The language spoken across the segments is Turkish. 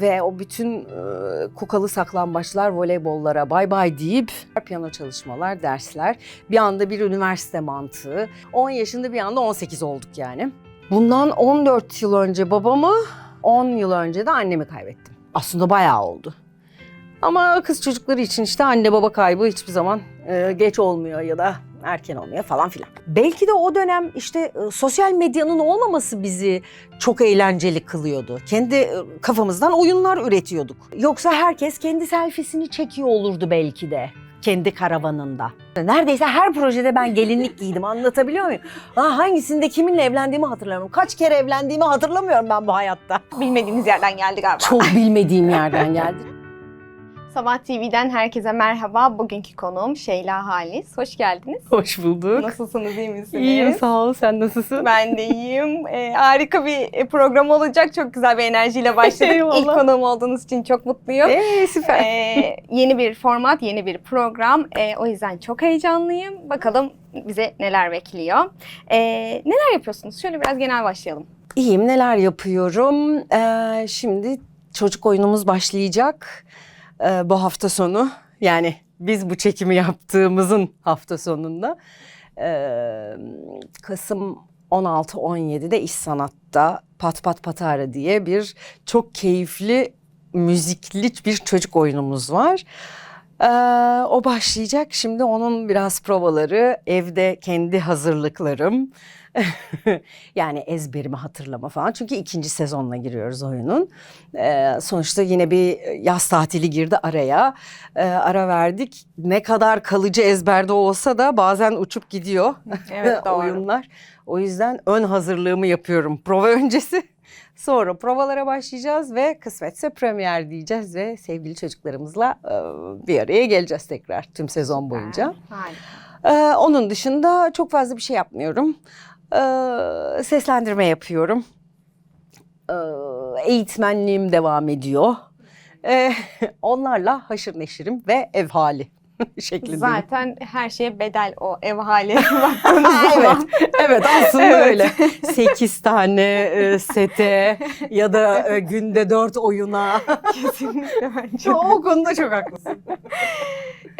Ve o bütün e, kukalı saklambaçlar, voleybollara bay bay deyip piyano çalışmalar, dersler. Bir anda bir üniversite mantığı. 10 yaşında bir anda 18 olduk yani. Bundan 14 yıl önce babamı, 10 yıl önce de annemi kaybettim. Aslında bayağı oldu. Ama kız çocukları için işte anne baba kaybı hiçbir zaman e, geç olmuyor ya da erken olmuyor falan filan. Belki de o dönem işte e, sosyal medyanın olmaması bizi çok eğlenceli kılıyordu. Kendi e, kafamızdan oyunlar üretiyorduk. Yoksa herkes kendi selfiesini çekiyor olurdu belki de kendi karavanında. Neredeyse her projede ben gelinlik giydim anlatabiliyor muyum? Ha, hangisinde kiminle evlendiğimi hatırlamıyorum. Kaç kere evlendiğimi hatırlamıyorum ben bu hayatta. Bilmediğiniz yerden geldi galiba. Çok bilmediğim yerden geldi. Sabah TV'den herkese merhaba. Bugünkü konuğum Şeyla Halis. Hoş geldiniz. Hoş bulduk. Nasılsınız, iyi misiniz? İyiyim sağ ol. Sen nasılsın? Ben de iyiyim. Ee, harika bir program olacak. Çok güzel bir enerjiyle başladık. Eyvallah. İlk konuğum olduğunuz için çok mutluyum. Ee, süper. Ee, yeni bir format, yeni bir program. Ee, o yüzden çok heyecanlıyım. Bakalım bize neler bekliyor. Ee, neler yapıyorsunuz? Şöyle biraz genel başlayalım. İyiyim neler yapıyorum. Ee, şimdi çocuk oyunumuz başlayacak ee, bu hafta sonu. Yani biz bu çekimi yaptığımızın hafta sonunda. Ee, Kasım 16-17'de İş Sanat'ta Pat Pat Patara diye bir çok keyifli müzikli bir çocuk oyunumuz var. Ee, o başlayacak. Şimdi onun biraz provaları, evde kendi hazırlıklarım. yani ezberimi hatırlama falan. Çünkü ikinci sezonuna giriyoruz oyunun. Ee, sonuçta yine bir yaz tatili girdi araya. Ee, ara verdik. Ne kadar kalıcı ezberde olsa da bazen uçup gidiyor Evet, doğru. oyunlar. O yüzden ön hazırlığımı yapıyorum prova öncesi. Sonra provalara başlayacağız ve kısmetse premier diyeceğiz ve sevgili çocuklarımızla e, bir araya geleceğiz tekrar tüm sezon boyunca. Harika. Ee, onun dışında çok fazla bir şey yapmıyorum. Ee, seslendirme yapıyorum. Ee, eğitmenliğim devam ediyor. Ee, onlarla haşır neşirim ve ev hali şeklinde. Zaten her şeye bedel o ev hali baktığınız evet, evet aslında Evet. öyle. Sekiz tane e, sete ya da e, günde dört oyuna. Kesinlikle bence. o konuda çok haklısın.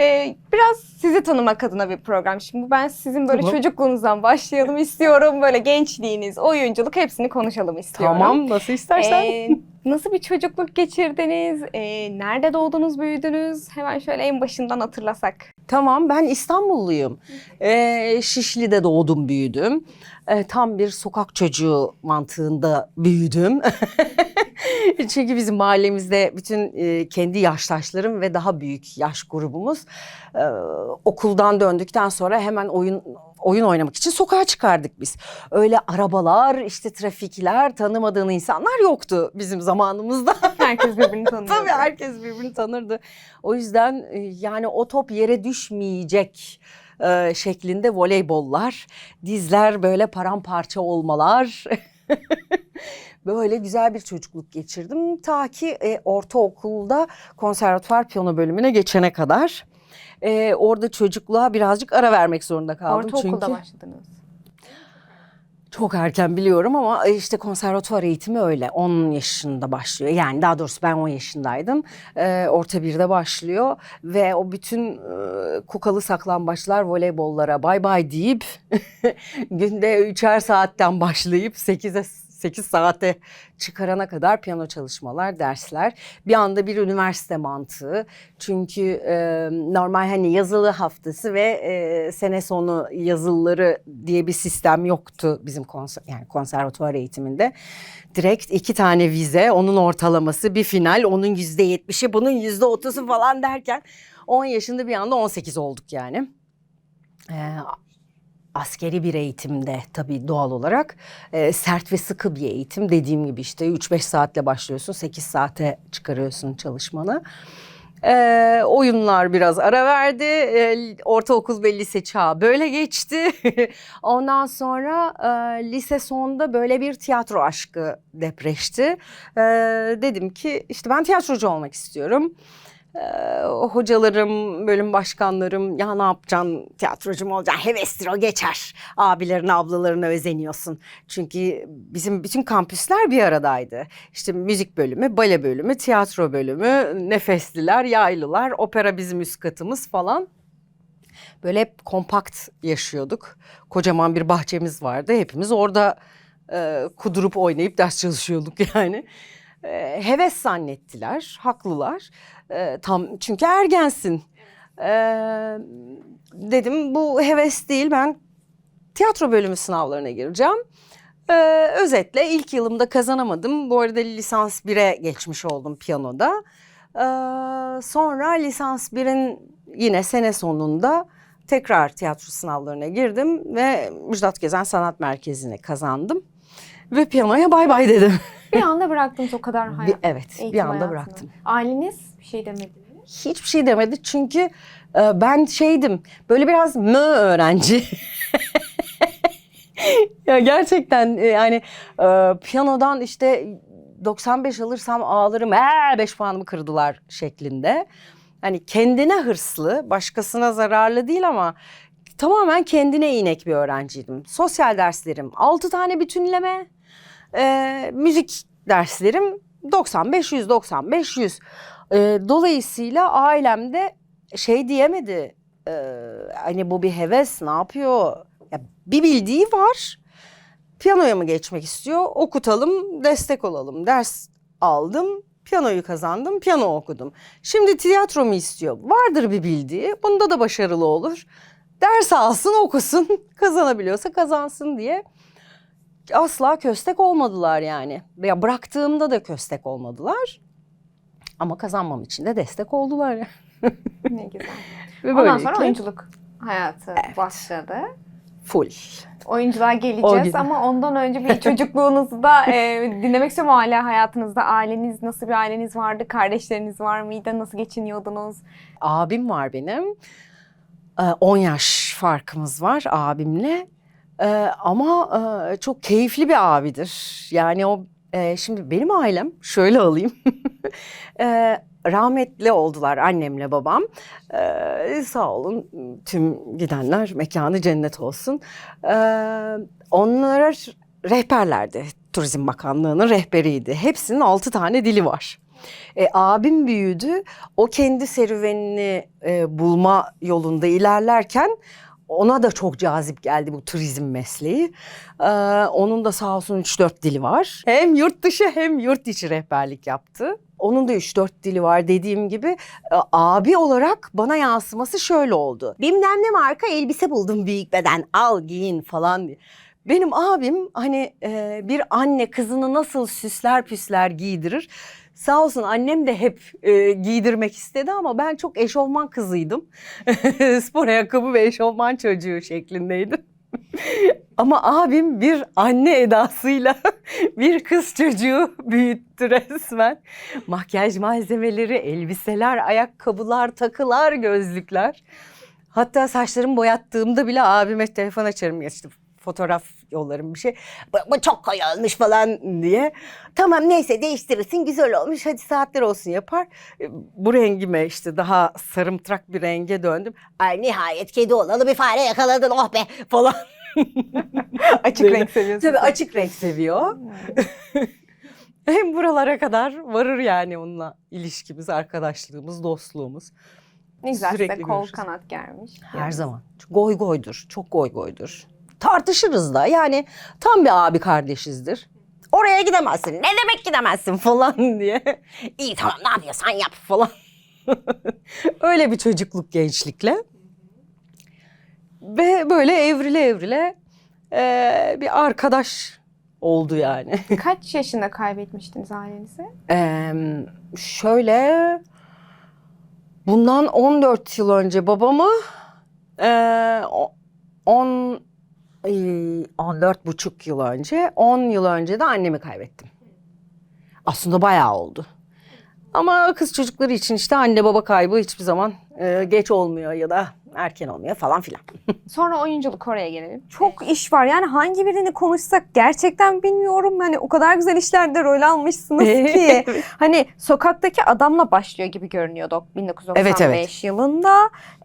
Ee, biraz sizi tanımak adına bir program. Şimdi ben sizin böyle Tamam. çocukluğunuzdan başlayalım istiyorum. Böyle gençliğiniz, oyunculuk hepsini konuşalım istiyorum. Tamam nasıl istersen. Ee, nasıl bir çocukluk geçirdiniz? Ee, nerede doğdunuz, büyüdünüz? Hemen şöyle en başından hatırlasak. Tamam ben İstanbulluyum. Ee, Şişli'de doğdum büyüdüm. Ee, tam bir sokak çocuğu mantığında büyüdüm. Çünkü bizim mahallemizde bütün e, kendi yaştaşlarım ve daha büyük yaş grubumuz e, okuldan döndükten sonra hemen oyun oyun oynamak için sokağa çıkardık biz. Öyle arabalar, işte trafikler, tanımadığın insanlar yoktu bizim zamanımızda. Herkes birbirini tanıyor. Tabii herkes birbirini tanırdı. O yüzden e, yani o top yere düşmeyecek e, şeklinde voleybollar, dizler böyle paramparça olmalar. böyle güzel bir çocukluk geçirdim. Ta ki e, ortaokulda konservatuvar piyano bölümüne geçene kadar. E, orada çocukluğa birazcık ara vermek zorunda kaldım. Ortaokulda çünkü... başladınız. Çok erken biliyorum ama e, işte konservatuvar eğitimi öyle. 10 yaşında başlıyor. Yani daha doğrusu ben 10 yaşındaydım. Ee, orta birde başlıyor ve o bütün e, kukalı saklambaçlar, voleybollara bay bay deyip günde üçer saatten başlayıp 8'e 8 saate çıkarana kadar piyano çalışmalar, dersler. Bir anda bir üniversite mantığı. Çünkü e, normal hani yazılı haftası ve e, sene sonu yazılıları diye bir sistem yoktu bizim konser, yani konservatuvar eğitiminde. Direkt iki tane vize, onun ortalaması, bir final, onun yüzde yetmişi, bunun yüzde otuzu falan derken 10 yaşında bir anda 18 olduk yani. Ee, askeri bir eğitimde tabii doğal olarak e, sert ve sıkı bir eğitim. Dediğim gibi işte 3-5 saatle başlıyorsun 8 saate çıkarıyorsun çalışmanı. E, oyunlar biraz ara verdi. E, ortaokul ve lise çağı böyle geçti. Ondan sonra e, lise sonunda böyle bir tiyatro aşkı depreşti. E, dedim ki işte ben tiyatrocu olmak istiyorum. Ee, hocalarım, bölüm başkanlarım ya ne yapacaksın tiyatrocu mu olacaksın hevestir o geçer. Abilerin ablalarına özeniyorsun. Çünkü bizim bütün kampüsler bir aradaydı. İşte müzik bölümü, bale bölümü, tiyatro bölümü, nefesliler, yaylılar, opera bizim üst katımız falan. Böyle hep kompakt yaşıyorduk. Kocaman bir bahçemiz vardı. Hepimiz orada e, kudurup oynayıp ders çalışıyorduk yani. E, heves zannettiler, haklılar. E, tam çünkü ergensin. E, dedim bu heves değil ben tiyatro bölümü sınavlarına gireceğim. E, özetle ilk yılımda kazanamadım. Bu arada lisans 1'e geçmiş oldum piyanoda. E, sonra lisans 1'in yine sene sonunda tekrar tiyatro sınavlarına girdim ve Müjdat Gezen Sanat Merkezi'ni kazandım. Ve piyanoya bay bay dedim. Bir anda bıraktınız o kadar Bir- hayat. evet bir anda hayatını. bıraktım. Aileniz bir şey demedi mi? Hiçbir şey demedi çünkü e, ben şeydim böyle biraz mı öğrenci. ya gerçekten e, yani e, piyanodan işte 95 alırsam ağlarım. Ee 5 puanımı kırdılar şeklinde. Hani kendine hırslı, başkasına zararlı değil ama tamamen kendine inek bir öğrenciydim. Sosyal derslerim 6 tane bütünleme. E, müzik derslerim 95 100 95 100. E, dolayısıyla ailemde şey diyemedi. e, hani bu bir heves ne yapıyor? Ya bir bildiği var. Piyanoya mı geçmek istiyor? Okutalım, destek olalım. Ders aldım, piyanoyu kazandım, piyano okudum. Şimdi tiyatro mu istiyor? Vardır bir bildiği. Bunda da başarılı olur. Ders alsın, okusun. Kazanabiliyorsa kazansın diye. Asla köstek olmadılar yani. Ya bıraktığımda da köstek olmadılar. Ama kazanmam için de destek oldular. Ne güzel. Ve Ondan böylelikle sonra oyunculuk hayatı başladı. full. Oyunculuğa geleceğiz ama ondan önce bir çocukluğunuzu da e, dinlemek istiyorum hala hayatınızda. Aileniz nasıl bir aileniz vardı? Kardeşleriniz var mıydı? Nasıl geçiniyordunuz? Abim var benim. Ee, 10 yaş farkımız var abimle. Ee, ama e, çok keyifli bir abidir. Yani o e, şimdi benim ailem şöyle alayım. Ee, rahmetli oldular annemle babam. Ee, sağ olun tüm gidenler mekanı cennet olsun. Ee, onlar rehberlerdi. Turizm Bakanlığı'nın rehberiydi. Hepsinin altı tane dili var. E, abim büyüdü. O kendi serüvenini e, bulma yolunda ilerlerken ona da çok cazip geldi bu turizm mesleği. Ee, onun da sağ olsun 3-4 dili var. Hem yurt dışı hem yurt içi rehberlik yaptı. Onun da 3-4 dili var dediğim gibi. E, abi olarak bana yansıması şöyle oldu. Bilmem ne marka elbise buldum büyük beden al giyin falan diye. Benim abim hani e, bir anne kızını nasıl süsler püsler giydirir. Sağ olsun annem de hep e, giydirmek istedi ama ben çok eşofman kızıydım. Spor ayakkabı ve eşofman çocuğu şeklindeydim. ama abim bir anne edasıyla bir kız çocuğu büyüttü resmen. Makyaj malzemeleri, elbiseler, ayakkabılar, takılar, gözlükler. Hatta saçlarımı boyattığımda bile abime telefon açarım işte fotoğraf yollarım bir şey. Bu, bu çok koyu olmuş falan diye. Tamam neyse değiştirirsin güzel olmuş hadi saatler olsun yapar. E, Bu rengime işte daha sarımtırak bir renge döndüm. Ay nihayet kedi olalı bir fare yakaladın oh be falan. Açık Böyle. renk seviyorsunuz. Tabii açık renk seviyor. Hem buralara kadar varır yani onunla ilişkimiz, arkadaşlığımız, dostluğumuz. Ne güzel size Sürekli kol görüşürüz. kanat germiş. Her zaman. Goy goydur. Çok goy goydur. Tartışırız da yani tam bir abi kardeşizdir. Oraya gidemezsin. Ne demek gidemezsin falan diye. İyi tamam ne yapıyorsan yap falan. Öyle bir çocukluk gençlikle. Ve böyle evrile evrile eee, bir arkadaş oldu yani. Kaç yaşında kaybetmiştiniz ailenizi? Eee, şöyle bundan 14 yıl önce babamı o- 10 eee, 14 buçuk yıl önce 10 yıl önce de annemi kaybettim. Aslında bayağı oldu. Ama kız çocukları için işte anne baba kaybı hiçbir zaman eee, geç olmuyor ya da erken olmuyor falan filan. Sonra oyunculuk oraya gelelim. Çok iş var. Yani hangi birini konuşsak gerçekten bilmiyorum. Hani o kadar güzel işlerde rol almışsınız ki. hani sokaktaki adamla başlıyor gibi görünüyordu 1995 Evet, evet. yılında.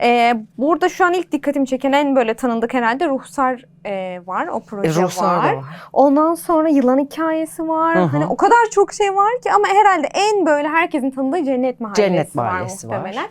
Ee, burada şu an ilk dikkatimi çeken en böyle tanındık herhalde Ruhsar e, var. O proje E, Ruhsar var. var. Ondan sonra yılan hikayesi var. Hı hı. Hani o kadar çok şey var ki ama herhalde en böyle herkesin tanıdığı Cennet Mahallesi, Cennet var Mahallesi var. muhtemelen.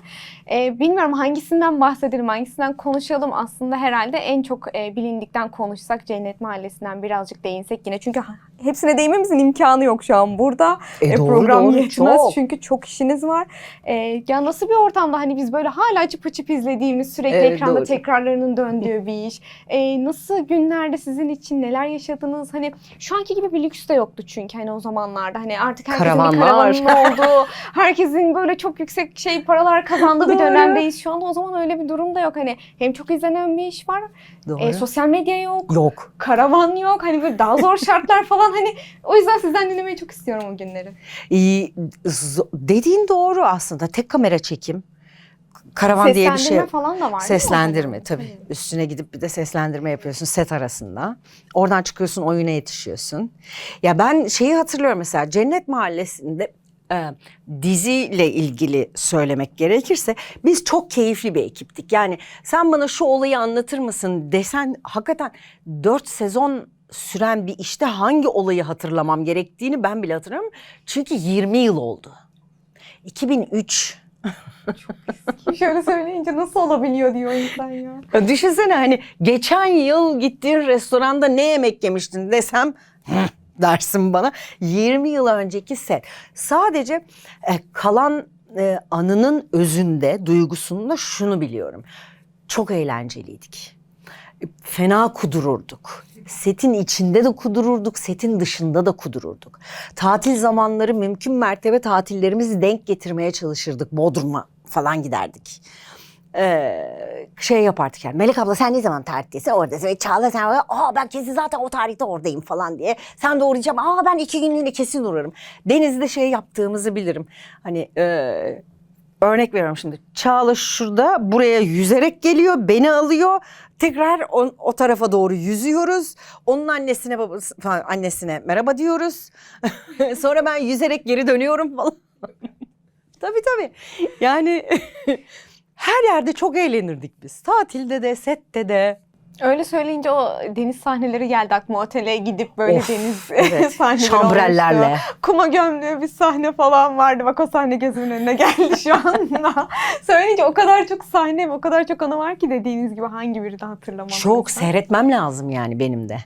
Ee, bilmiyorum hangisinden bahsedelim, hangisinden konuşalım. Aslında herhalde en çok e, bilindikten konuşsak Cennet Mahallesi'nden birazcık değinsek yine. Çünkü hepsine değinmemizin imkanı yok şu an burada. E, E, doğru, program doğru, yetmez çok. çünkü çok işiniz var. E, ya nasıl bir ortamda hani biz böyle hala açıp açıp izlediğimiz sürekli Evet, ekranda doğru. tekrarlarının döndüğü bir iş. E, nasıl günlerde sizin için neler yaşadınız? Hani şu anki gibi bir lüks de yoktu çünkü hani o zamanlarda hani artık herkesin bir Karavanlar. karavanın olduğu, herkesin böyle çok yüksek şey paralar kazandığı bir dönemdeyiz. Şu anda o zaman öyle bir durum da yok. Hani hem çok izlenen bir iş var, Doğru. e, sosyal medya yok Yok. karavan yok. Hani böyle daha zor şartlar falan hani o yüzden sizden dinlemeyi çok istiyorum o günleri. İyi, zo- dediğin doğru aslında. Tek kamera çekim. Karavan diye bir şey. Seslendirme falan da var? Seslendirme orada? tabii. Üstüne gidip bir de seslendirme yapıyorsun set arasında. Oradan çıkıyorsun oyuna yetişiyorsun. Ya ben şeyi hatırlıyorum mesela Cennet Mahallesi'nde e, diziyle ilgili söylemek gerekirse biz çok keyifli bir ekiptik. Yani sen bana şu olayı anlatır mısın desen hakikaten dört sezon süren bir işte hangi olayı hatırlamam gerektiğini ben bile hatırlamıyorum. Çünkü 20 yıl oldu. 2003. Şöyle söyleyince nasıl olabiliyor diyor insan ya. Ya düşünsene hani geçen yıl gittiğin restoranda ne yemek yemiştin desem dersin bana. 20 yıl önceki set. Sadece e, kalan e, anının özünde, duygusunda şunu biliyorum. Çok eğlenceliydik. E, Fena kudururduk. Setin içinde de kudururduk, setin dışında da kudururduk. Tatil zamanları mümkün mertebe tatillerimizi denk getirmeye çalışırdık. Bodrum'a falan giderdik Ee, şey yapardık yani. Melek abla sen ne zaman tarihdesin? Oradasın. Ve Çağla sen. Aa ben kesin zaten o tarihte oradayım falan diye. Sen de uğrayacağım. Aa ben iki günlüğüne kesin uğrarım. Denizde şey yaptığımızı bilirim. Hani e, örnek veriyorum şimdi. Çağla şurada buraya yüzerek geliyor. Beni alıyor. Tekrar o, o tarafa doğru yüzüyoruz. Onun annesine babası falan, annesine merhaba diyoruz. Sonra ben yüzerek geri dönüyorum falan. tabii tabii. Yani her yerde çok eğlenirdik biz. Tatilde de, sette de. Öyle söyleyince o deniz sahneleri geldi aklıma otele gidip böyle Of, deniz Evet. sahneleri Şambrellerle. olmuştu. Kuma gömdüğü bir sahne falan vardı. Bak o sahne gözümün önüne geldi şu anda. Söyleyince o kadar çok sahne o kadar çok anı var ki dediğiniz gibi hangi birini hatırlamam. Çok seyretmem lazım yani benim de.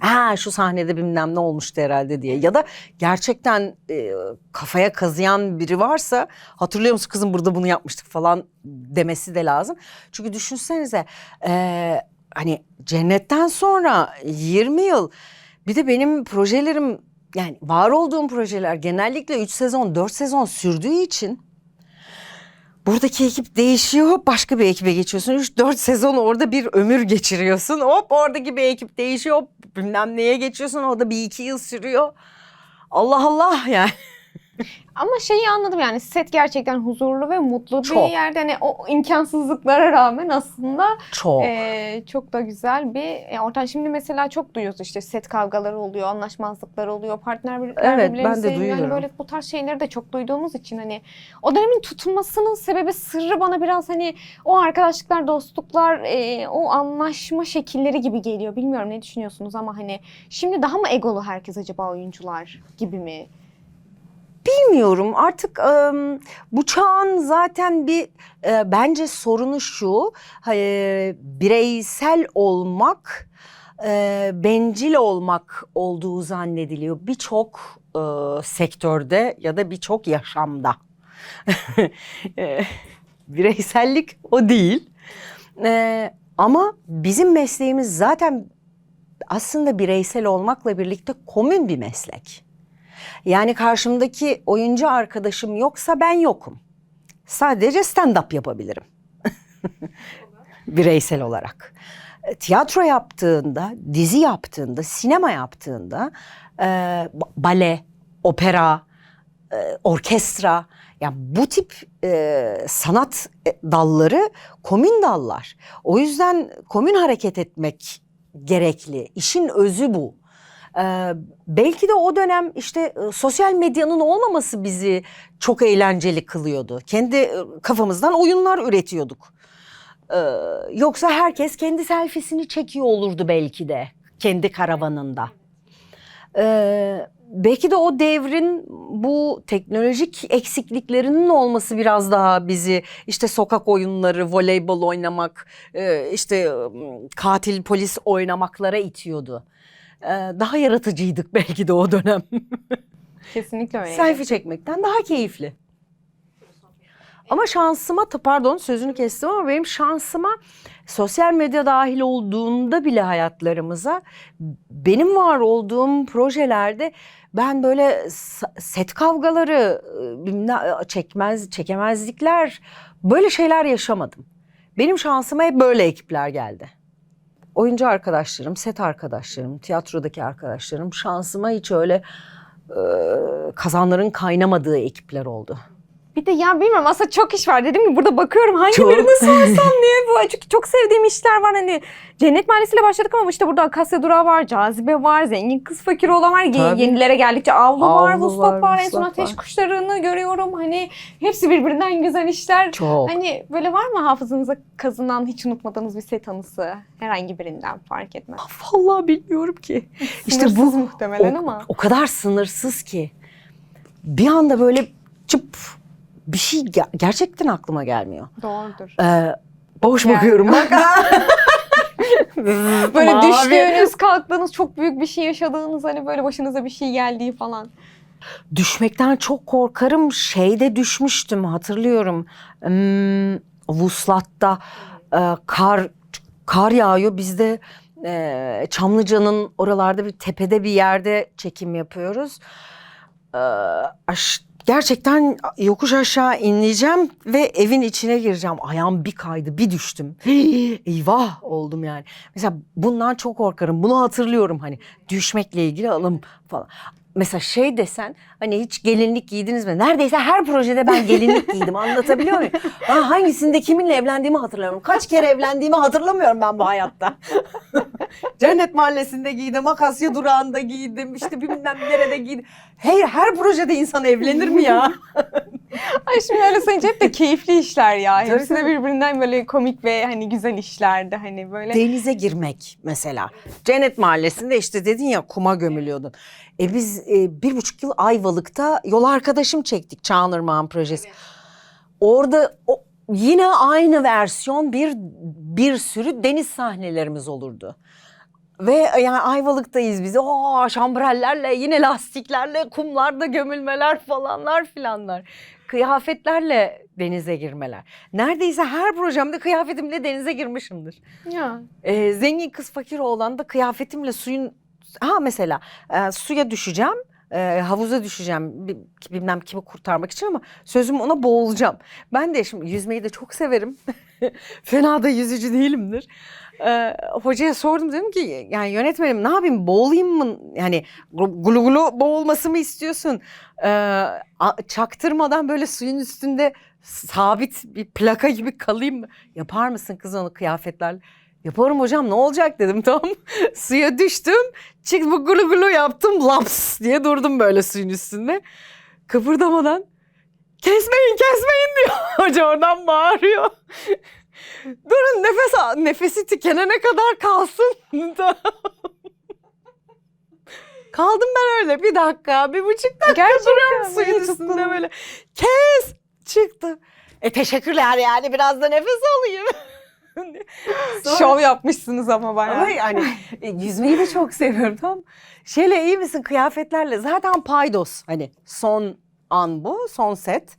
Ha şu sahnede bilmem ne olmuştu herhalde diye. Ya da gerçekten e, kafaya kazıyan biri varsa hatırlıyor musun kızım burada bunu yapmıştık falan demesi de lazım. Çünkü düşünsenize e, hani cennetten sonra 20 yıl bir de benim projelerim yani var olduğum projeler genellikle 3 sezon 4 sezon sürdüğü için Buradaki ekip değişiyor, başka bir ekibe geçiyorsun. 3-4 sezon orada bir ömür geçiriyorsun. Hop oradaki bir ekip değişiyor, hop bilmem neye geçiyorsun. O da bir iki yıl sürüyor. Allah Allah yani. Ama şeyi anladım yani set gerçekten huzurlu ve mutlu bir Çok. yerde. Hani o imkansızlıklara rağmen aslında Çok. Ee, çok da güzel bir e, ortam. Şimdi mesela çok duyuyoruz işte set kavgaları oluyor, anlaşmazlıklar oluyor, partner bir- Evet, ben de. Hani duyuyorum. böyle bu tarz şeyleri de çok duyduğumuz için hani o dönemin tutunmasının sebebi sırrı bana biraz hani o arkadaşlıklar, dostluklar, e, o anlaşma şekilleri gibi geliyor. Bilmiyorum ne düşünüyorsunuz ama hani şimdi daha mı egolu herkes acaba oyuncular gibi mi? Bilmiyorum artık bu çağın zaten bir e, bence sorunu şu e, bireysel olmak e, bencil olmak olduğu zannediliyor birçok sektörde ya da birçok yaşamda. Bireysellik o değil. Ama bizim mesleğimiz zaten aslında bireysel olmakla birlikte komün bir meslek. Yani karşımdaki oyuncu arkadaşım yoksa ben yokum. Sadece stand-up yapabilirim. Bireysel olarak. E, Tiyatro yaptığında, dizi yaptığında, sinema yaptığında, e, ba- bale, opera, e, orkestra. Yani bu tip e, sanat e, dalları komün dallar. O yüzden komün hareket etmek gerekli. İşin özü bu. Ee, belki de o dönem işte e, sosyal medyanın olmaması bizi çok eğlenceli kılıyordu. Kendi e, kafamızdan oyunlar üretiyorduk. Ee, yoksa herkes kendi selfiesini çekiyor olurdu belki de kendi karavanında. Ee, belki de o devrin bu teknolojik eksikliklerinin olması biraz daha bizi işte sokak oyunları, voleybol oynamak, e, işte e, katil polis oynamaklara itiyordu. Ee, daha yaratıcıydık belki de o dönem. Kesinlikle öyle. Selfie çekmekten daha keyifli. Ama şansıma, pardon sözünü kestim ama benim şansıma sosyal medya dahil olduğunda bile hayatlarımıza benim var olduğum projelerde ben böyle set kavgaları, e, bilmem- çekmez çekemezlikler böyle şeyler yaşamadım. Benim şansıma hep böyle ekipler geldi. Oyuncu arkadaşlarım, set arkadaşlarım, tiyatrodaki arkadaşlarım şansıma hiç öyle e, kazanların kaynamadığı ekipler oldu. Bir de ya bilmiyorum aslında çok iş var dedim ki burada bakıyorum hangi birini sorsam diye. Bu, çünkü çok sevdiğim işler var hani. Cennet Mahallesi'yle başladık ama işte burada Akasya Durağı var, Cazibe var, Zengin Kız Fakir olan var. Tabii. Yenilere geldikçe Avlu, var, Avlu Vuslat var, var, en son Ateş var. Kuşları'nı görüyorum. Hani hepsi birbirinden güzel işler. Çok. Hani böyle var mı hafızanıza kazınan hiç unutmadığınız bir set anısı? Herhangi birinden fark etmez. Vallahi bilmiyorum ki. İşte bu muhtemelen o, ama. o kadar sınırsız ki. Bir anda böyle çıp bir şey ge- gerçekten aklıma gelmiyor. Doğrudur. Ee, boş Yani- bakıyorum bak. Böyle Mavi. düştüğünüz, kalktığınız, çok büyük bir şey yaşadığınız hani böyle başınıza bir şey geldiği falan. Düşmekten çok korkarım. Şeyde düşmüştüm hatırlıyorum. Hmm, Vuslat'ta e, kar kar yağıyor. Biz de e, Çamlıca'nın oralarda bir tepede bir yerde çekim yapıyoruz. E, aş- gerçekten yokuş aşağı inleyeceğim ve evin içine gireceğim. Ayağım bir kaydı, bir düştüm. Eyvah oldum yani. Mesela bundan çok korkarım. Bunu hatırlıyorum hani düşmekle ilgili alım falan. Mesela şey desen hani hiç gelinlik giydiniz mi? Neredeyse her projede ben gelinlik giydim. Anlatabiliyor muyum? Ben hangisinde kiminle evlendiğimi hatırlamıyorum. Kaç kere evlendiğimi hatırlamıyorum ben bu hayatta. Cennet Mahallesi'nde giydim, Akasya Durağı'nda giydim, işte bilmem nerede giydim. Her, her projede insan evlenir mi ya? Ay şimdi öyle sayınca hep de keyifli işler ya. Tabii, Hepsi de birbirinden böyle komik ve hani güzel işlerdi hani böyle. Denize girmek mesela. Cennet Mahallesi'nde işte dedin ya kuma gömülüyordun. E biz e, bir buçuk yıl Ayvalık'ta yol arkadaşım çektik Çağınırmağın projesi. Orada o, yine aynı versiyon bir bir sürü deniz sahnelerimiz olurdu. Ve yani Ayvalık'tayız biz. O şambrellerle yine lastiklerle kumlarda gömülmeler falanlar filanlar. Kıyafetlerle denize girmeler. Neredeyse her projemde kıyafetimle denize girmişimdir. Ya. Ee, zengin kız fakir oğlan da kıyafetimle suyun ha mesela e, suya düşeceğim e, havuza düşeceğim bi- bilmem kimi kurtarmak için ama sözüm ona boğulacağım. Ben de şimdi yüzmeyi de çok severim. Fena da yüzücü değilimdir. Ee, hocaya sordum dedim ki yani yönetmenim ne yapayım boğulayım mı? Yani glu glu boğulması mı istiyorsun? Ee, çaktırmadan böyle suyun üstünde sabit bir plaka gibi kalayım mı? Yapar mısın kız onu kıyafetlerle? Yaparım hocam ne olacak dedim tamam. Suya düştüm. Çık bu gulu gulu yaptım laps diye durdum böyle suyun üstünde. Kıpırdamadan kesmeyin kesmeyin diyor. Hoca oradan bağırıyor. Durun nefes al. Nefesi tükenene kadar kalsın. Kaldım ben öyle bir dakika, bir buçuk dakika duruyorum suyun üstünde böyle. Kes! Çıktı. E teşekkürler yani biraz da nefes alayım. Sonra- Şov yapmışsınız ama bayağı. Ama yani e, yüzmeyi de çok seviyorum tamam? Şeyle iyi misin kıyafetlerle zaten paydos hani son an bu son set.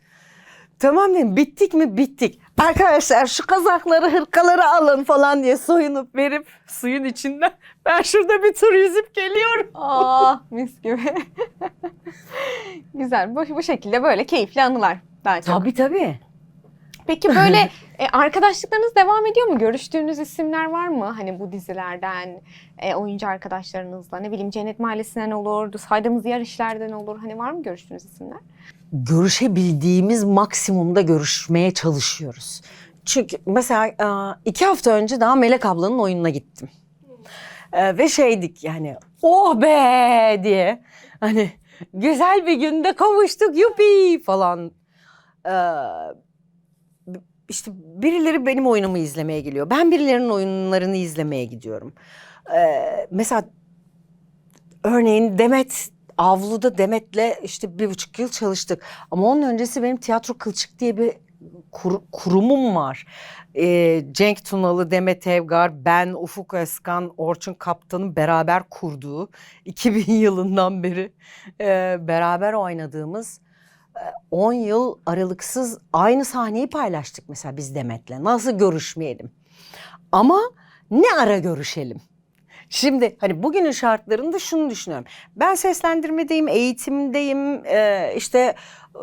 Tamam dedim bittik mi bittik. Arkadaşlar şu kazakları hırkaları alın falan diye soyunup verip suyun içinden ben şurada bir tur yüzüp geliyorum. Aa mis gibi. Güzel. Bu, bu şekilde böyle keyifli anılar daha çok. Tabii tabii. Peki böyle e, arkadaşlıklarınız devam ediyor mu? Görüştüğünüz isimler var mı? Hani bu dizilerden, e, oyuncu arkadaşlarınızla ne bileyim Cennet Mahallesi'nden olur, saydığımız diğer işlerden olur. Hani var mı görüştüğünüz isimler? Görüşebildiğimiz maksimumda görüşmeye çalışıyoruz. Çünkü mesela e, iki hafta önce daha Melek ablanın oyununa gittim. E, ve şeydik yani oh be diye hani güzel bir günde kavuştuk yupi falan. E, işte birileri benim oyunumu izlemeye geliyor. Ben birilerinin oyunlarını izlemeye gidiyorum. Mesela örneğin Demet Avlu'da Demet'le işte bir buçuk yıl çalıştık. Ama onun öncesi benim Tiyatro Kılçık diye bir kur- kurumum var. Ee, Cenk Tunalı, Demet Evgar, ben, Ufuk Özkan, Orçun Kaptan'ın beraber kurduğu 2000 yılından beri e, beraber oynadığımız e, 10 yıl aralıksız aynı sahneyi paylaştık mesela biz Demet'le. Nasıl görüşmeyelim? Ama ne ara görüşelim? Şimdi hani bugünün şartlarında şunu düşünüyorum. Ben seslendirmedeyim, eğitimdeyim, e, işte e,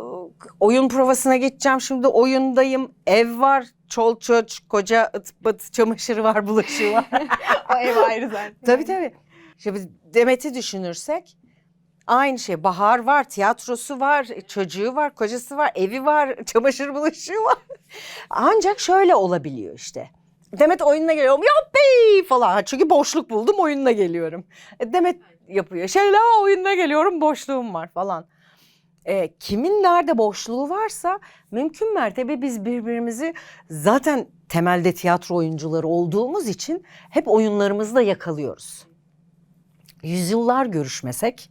oyun provasına geçeceğim şimdi oyundayım, ev var, çol çocuk, koca ıt bıt çamaşırı var, bulaşığı var. o ev ayrı zaten. tabii tabii. Şimdi Demet'i düşünürsek aynı şey. Bahar var, tiyatrosu var, çocuğu var, kocası var, evi var, çamaşır bulaşığı var. Ancak şöyle olabiliyor işte. Demet oyununa geliyorum. Yuppi falan. Çünkü boşluk buldum oyununa geliyorum. E, Demet yapıyor. Şeyla oyununa geliyorum boşluğum var falan. E, kimin nerede boşluğu varsa mümkün mertebe biz birbirimizi zaten temelde tiyatro oyuncuları olduğumuz için hep oyunlarımızda yakalıyoruz. Yüzyıllar görüşmesek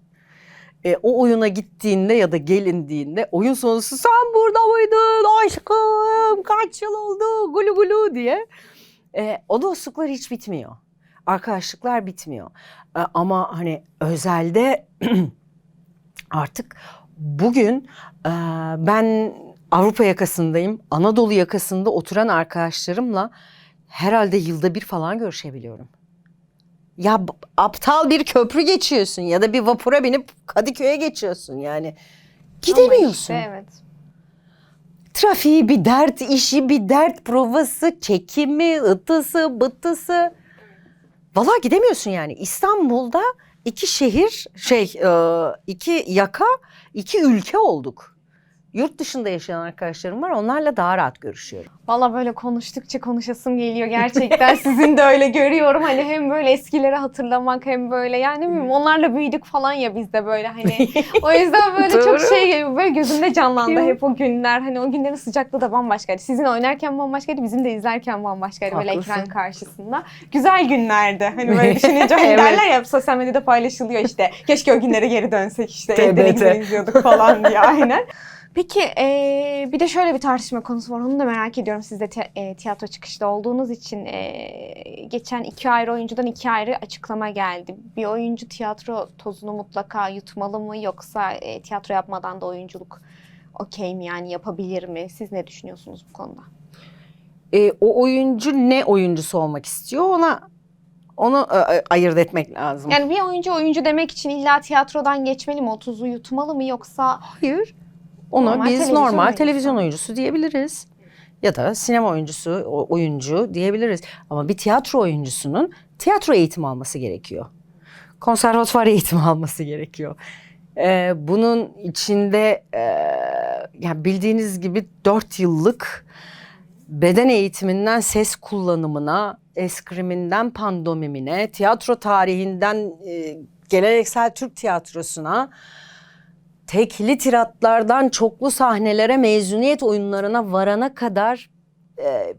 e, o oyuna gittiğinde ya da gelindiğinde oyun sonrası sen burada mıydın aşkım kaç yıl oldu gulu gulu diye e, o dostluklar hiç bitmiyor. Arkadaşlıklar bitmiyor. E, ama hani özelde artık bugün e, ben Avrupa yakasındayım. Anadolu yakasında oturan arkadaşlarımla herhalde yılda bir falan görüşebiliyorum. Ya aptal bir köprü geçiyorsun ya da bir vapura binip Kadıköy'e geçiyorsun yani. Gidemiyorsun. Ama işte evet. Trafiği bir dert, işi bir dert, provası, çekimi, ıtısı, bıtısı. Vallahi gidemiyorsun yani. İstanbul'da iki şehir, şey, e, iki yaka, iki ülke olduk. Yurt dışında yaşayan arkadaşlarım var. Onlarla daha rahat görüşüyorum. Valla böyle konuştukça konuşasım geliyor gerçekten. Sizin de öyle görüyorum. Hani hem böyle eskileri hatırlamak hem böyle yani ne bileyim onlarla büyüdük falan ya biz de böyle hani. O yüzden böyle çok şey geliyor. Böyle gözümde canlandı hep o günler. Hani o günlerin sıcaklığı da bambaşkaydı. Sizin oynarken bambaşkaydı, bizim de izlerken bambaşkaydı böyle Haklısın. ekran karşısında. Güzel günlerdi. Hani böyle düşününce hani Evet. derler ya sosyal medyada paylaşılıyor işte. Keşke o günlere geri dönsek işte. TBT. izliyorduk falan diye aynen. Peki eee, bir de şöyle bir tartışma konusu var. Onu da merak ediyorum. Siz de te- e, tiyatro çıkışta olduğunuz için eee, geçen iki ayrı oyuncudan iki ayrı açıklama geldi. Bir oyuncu tiyatro tozunu mutlaka yutmalı mı yoksa e, tiyatro yapmadan da oyunculuk okey mi yani yapabilir mi? Siz ne düşünüyorsunuz bu konuda? E, o oyuncu ne oyuncusu olmak istiyor ona onu e, e, ayırt etmek lazım. Yani bir oyuncu oyuncu demek için illa tiyatrodan geçmeli mi? O tuzu yutmalı mı yoksa Hayır. Ona Normal biz televizyon normal oyuncusu. televizyon oyuncusu diyebiliriz. Ya da sinema oyuncusu, oyuncu diyebiliriz. Ama bir tiyatro oyuncusunun tiyatro eğitimi alması gerekiyor. Konservatuvar eğitimi alması gerekiyor. Ee, bunun içinde e, yani bildiğiniz gibi dört yıllık beden eğitiminden ses kullanımına, eskriminden pandomimine, tiyatro tarihinden e, geleneksel Türk tiyatrosuna, tekli tiratlardan çoklu sahnelere, mezuniyet oyunlarına varana kadar e,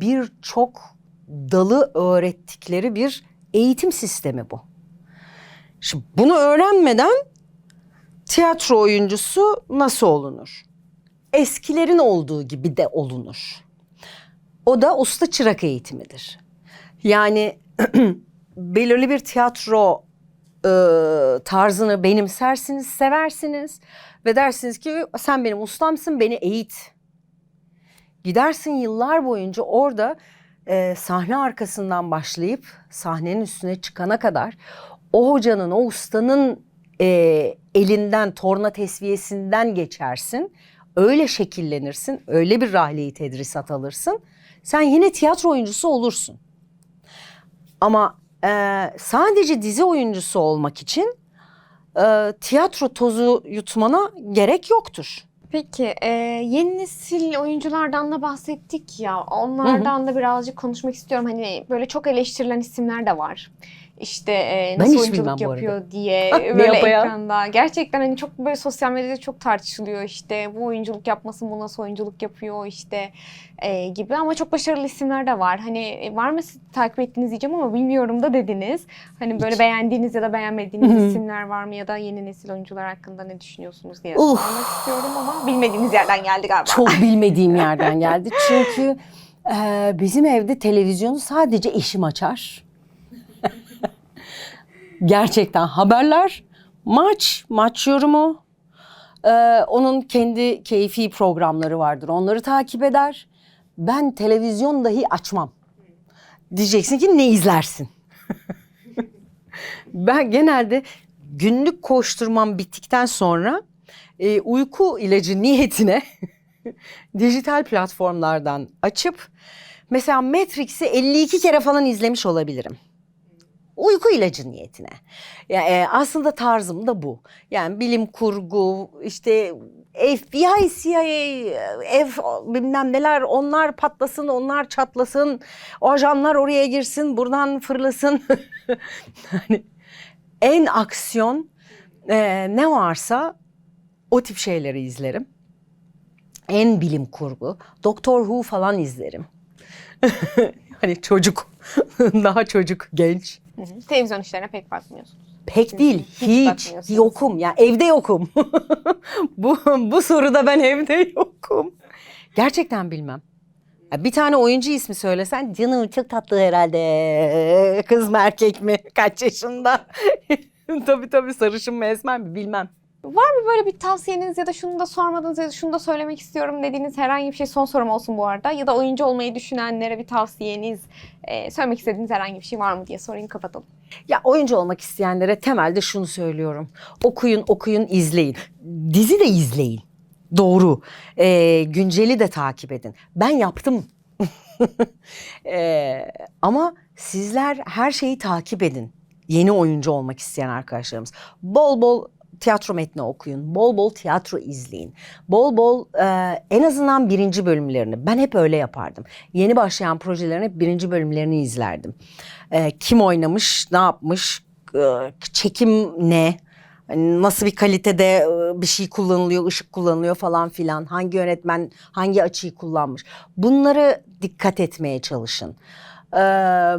birçok dalı öğrettikleri bir eğitim sistemi bu. Şimdi bunu öğrenmeden tiyatro oyuncusu nasıl olunur? Eskilerin olduğu gibi de olunur. O da usta çırak eğitimidir. Yani belirli bir tiyatro e, tarzını benimsersiniz, seversiniz ve dersiniz ki sen benim ustamsın, beni eğit. Gidersin yıllar boyunca orada e, sahne arkasından başlayıp sahnenin üstüne çıkana kadar o hocanın, o ustanın e, elinden, torna tesviyesinden geçersin. Öyle şekillenirsin, öyle bir rahleyi tedrisat alırsın. Sen yine tiyatro oyuncusu olursun. Ama e, sadece dizi oyuncusu olmak için e, tiyatro tozu yutmana gerek yoktur. Peki e, yeni nesil oyunculardan da bahsettik ya onlardan da birazcık konuşmak istiyorum. Hani böyle çok eleştirilen isimler de var. İşte e, nasıl oyunculuk yapıyor diye böyle ekranda. Gerçekten hani çok böyle sosyal medyada çok tartışılıyor işte bu oyunculuk yapmasın bu nasıl oyunculuk yapıyor işte e, gibi ama çok başarılı isimler de var. Hani e, var mı siz takip ettiğiniz diyeceğim ama bilmiyorum da dediniz. Hani böyle Hiç. beğendiğiniz ya da beğenmediğiniz isimler var mı ya da yeni nesil oyuncular hakkında ne düşünüyorsunuz diye sormak istiyorum ama bilmediğiniz yerden geldi galiba. Çok bilmediğim yerden geldi. Çünkü e, bizim evde televizyonu sadece eşim açar. Gerçekten haberler, maç, maç yorumu. e, onun kendi keyfi programları vardır. Onları takip eder. Ben televizyon dahi açmam. Diyeceksin ki ne izlersin? ben genelde günlük koşturmam bittikten sonra e, uyku ilacı niyetine dijital platformlardan açıp mesela Matrix'i 52 kere falan izlemiş olabilirim. Uyku ilacı niyetine. Ya, e, aslında tarzım da bu. Yani bilim kurgu, işte FBI, CIA, ev bilmem neler onlar patlasın, onlar çatlasın. O ajanlar oraya girsin, buradan fırlasın. hani en aksiyon e, ne varsa o tip şeyleri izlerim. En bilim kurgu. Doktor Who falan izlerim. hani çocuk. Daha çocuk, genç. Hı hı. Televizyon işlerine pek bakmıyorsunuz. Pek değil. Hiç Hiç. yokum. Ya evde yokum. bu bu soruda ben evde yokum. Gerçekten bilmem. Ya bir tane oyuncu ismi söylesen canım çok tatlı herhalde. Kız mı erkek mi? Kaç yaşında? tabii tabii sarışın mı esmer mi bilmem. Böyle bir tavsiyeniz ya da şunu da sormadınız ya da şunu da söylemek istiyorum dediğiniz herhangi bir şey son sorum olsun bu arada. Ya da oyuncu olmayı düşünenlere bir tavsiyeniz, e, söylemek istediğiniz herhangi bir şey var mı diye sorayım kapatalım. Ya oyuncu olmak isteyenlere temelde şunu söylüyorum. Okuyun, okuyun, izleyin. Dizi de izleyin. Doğru. Ee, günceli de takip edin. Ben yaptım. Ee, ama sizler her şeyi takip edin. Yeni oyuncu olmak isteyen arkadaşlarımız. Bol bol tiyatro metni okuyun. Bol bol tiyatro izleyin. Bol bol e, en azından birinci bölümlerini. Ben hep öyle yapardım. Yeni başlayan projelerin hep birinci bölümlerini izlerdim. E, kim oynamış, ne yapmış, e, çekim ne, nasıl bir kalitede e, bir şey kullanılıyor, ışık kullanılıyor falan filan. Hangi yönetmen hangi açıyı kullanmış. Bunları dikkat etmeye çalışın. Eee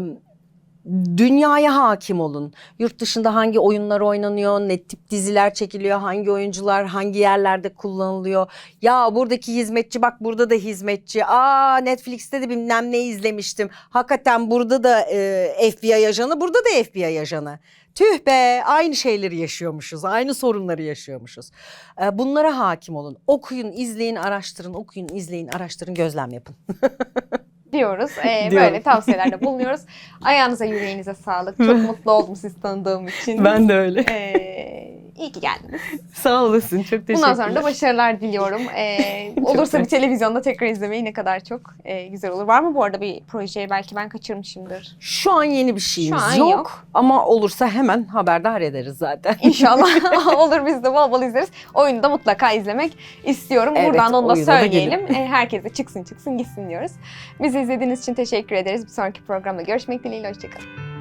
dünyaya hakim olun. Yurt dışında hangi oyunlar oynanıyor, ne tip diziler çekiliyor, hangi oyuncular hangi yerlerde kullanılıyor. Ya buradaki hizmetçi bak burada da hizmetçi. Aa Netflix'te de bilmem ne izlemiştim. Hakikaten burada da e, FBI ajanı, burada da FBI ajanı. Tüh be aynı şeyleri yaşıyormuşuz, aynı sorunları yaşıyormuşuz. E, bunlara hakim olun. Okuyun, izleyin, araştırın, okuyun, izleyin, araştırın, gözlem yapın. Diyoruz. E, Diyorum. böyle tavsiyelerde bulunuyoruz. Ayağınıza yüreğinize sağlık. Çok mutlu oldum sizi tanıdığım için. de öyle. E, iyi ki geldiniz. Sağ olasın, çok teşekkürler. Bundan sonra da başarılar diliyorum. E, olursa bir televizyonda tekrar izlemeyi ne kadar çok e, güzel olur. Var mı bu arada bir proje? Belki ben kaçırmışımdır. Şu an yeni bir şeyimiz Şu an yok. yok. ama olursa hemen haberdar ederiz zaten. İnşallah olur biz de bol bol izleriz. Oyunu da mutlaka izlemek istiyorum. Evet, Buradan onu da oyuna da söyleyelim. E, herkese çıksın çıksın gitsin diyoruz. Bizi izlediğiniz için teşekkür ederiz. Bir sonraki programda görüşmek dileğiyle. Hoşçakalın.